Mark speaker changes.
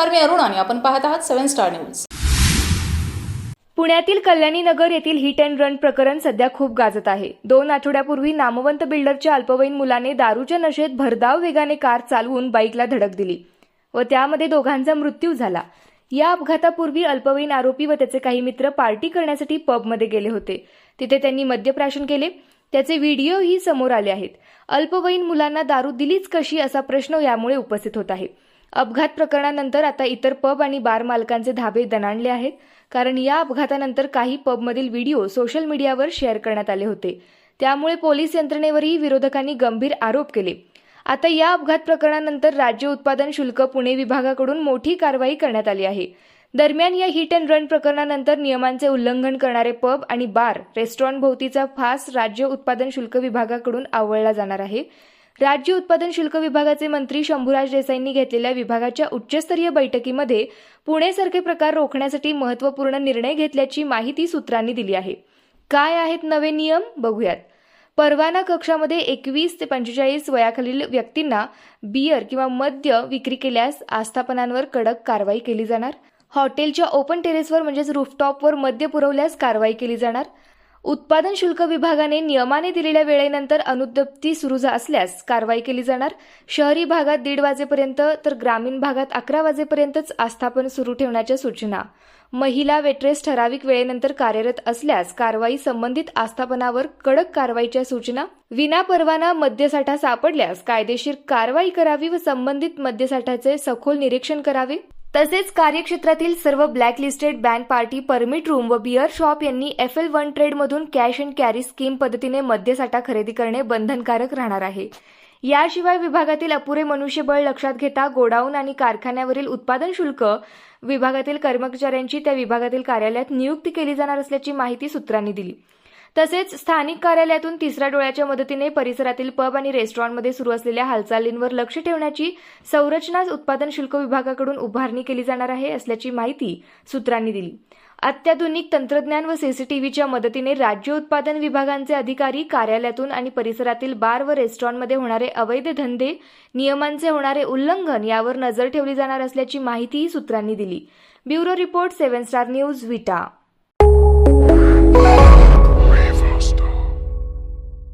Speaker 1: नमस्कार मी अरुण आणि आपण पाहत आहात सेव्हन स्टार न्यूज.
Speaker 2: पुण्यातील कल्याणी नगर येथील हिट अँड रन प्रकरण सध्या खूप गाजत आहे. दोन आठवड्यापूर्वी नामवंत बिल्डरच्या अल्पवयीन मुलाने दारूच्या नशेत भरधाव वेगाने कार चालवून बाईकला धडक दिली व त्यामध्ये दोघांचा मृत्यू झाला. या अपघातापूर्वी अल्पवयीन आरोपी व त्याचे काही मित्र पार्टी करण्यासाठी पबमध्ये गेले होते. तिथे त्यांनी मद्यप्राशन केले. त्याचे व्हिडिओही समोर आले आहेत. अल्पवयीन मुलांना दारू दिलीच कशी असा प्रश्न यामुळे उपस्थित होत आहे. अपघात प्रकरणानंतर आता इतर पब आणि बार मालकांचे धाबे दणाणले आहेत. कारण या अपघातानंतर काही पबमधील व्हिडिओ सोशल मीडियावर शेअर करण्यात आले होते. त्यामुळे पोलीस यंत्रणेवरही विरोधकांनी गंभीर आरोप केले. आता या अपघात प्रकरणानंतर राज्य उत्पादन शुल्क पुणे विभागाकडून मोठी कारवाई करण्यात आली आहे. दरम्यान या हिट अँड रन प्रकरणानंतर नियमांचे उल्लंघन करणारे पब आणि बार रेस्टॉरंट भोवतीचा फास राज्य उत्पादन शुल्क विभागाकडून आवळला जाणार आहे. राज्य उत्पादन शुल्क विभागाचे मंत्री शंभूराज देसाईंनी घेतलेल्या विभागाच्या उच्चस्तरीय बैठकीमध्ये पुणेसारखे प्रकार रोखण्यासाठी महत्त्वपूर्ण निर्णय घेतल्याची माहिती सूत्रांनी दिली आहे. काय आहेत नवे नियम? बघूयात. परवाना कक्षामध्ये एकवीस ते पंचेचाळीस वयाखालील व्यक्तींना बियर किंवा मद्य विक्री केल्यास आस्थापनांवर कडक कारवाई केली जाणार. हॉटेलच्या ओपन टेरेसवर म्हणजेच रूफटॉपवर मद्य पुरवल्यास कारवाई केली जाणार. उत्पादन शुल्क विभागाने नियमाने दिलेल्या वेळेनंतर अनुज्ञप्ती सुरू झा- असल्यास कारवाई केली जाणार. शहरी भागात दीड वाजेपर्यंत तर ग्रामीण भागात अकरा वाजेपर्यंतच आस्थापन सुरू ठेवण्याच्या सूचना. महिला वेट्रेस ठराविक वेळेनंतर कार्यरत असल्यास कारवाई संबंधित आस्थापनावर कडक कारवाईच्या सूचना. विना परवाना मद्यसाठा सापडल्यास कायदेशीर कारवाई करावी व संबंधित मद्यसाठ्याचे सखोल निरीक्षण करावे. तसेच कार्यक्षेत्रातील सर्व blacklisted bank party permit room व बिअर शॉप यांनी एफ एल वन ट्रेडमधून कॅश अँड कॅरी स्कीम पद्धतीने मद्यसाठा खरेदी करणे बंधनकारक राहणार आहे. याशिवाय विभागातील अपुरे मनुष्यबळ लक्षात घेता गोडाऊन आणि कारखान्यावरील उत्पादन शुल्क विभागातील कर्मचाऱ्यांची त्या विभागातील कार्यालयात नियुक्ती केली जाणार असल्याची माहिती सूत्रांनी दिली. तसेच स्थानिक कार्यालयातून तिसऱ्या डोळ्याच्या मदतीने परिसरातील पब आणि रेस्टॉरंटमध्ये सुरू असलेल्या हालचालींवर लक्ष ठेवण्याची संरचना उत्पादन शुल्क विभागाकडून उभारणी केली जाणार आहे असल्याची माहिती सूत्रांनी दिली. अत्याधुनिक तंत्रज्ञान व सीसीटीव्हीच्या मदतीने राज्य उत्पादन विभागांचे अधिकारी कार्यालयातून आणि परिसरातील बार व रेस्टॉरंटमध्ये होणारे अवैध धंदे नियमांचे होणारे उल्लंघन यावर नजर ठेवली जाणार असल्याची माहितीही सूत्रांनी दिली. Bureau report seven star news Vita.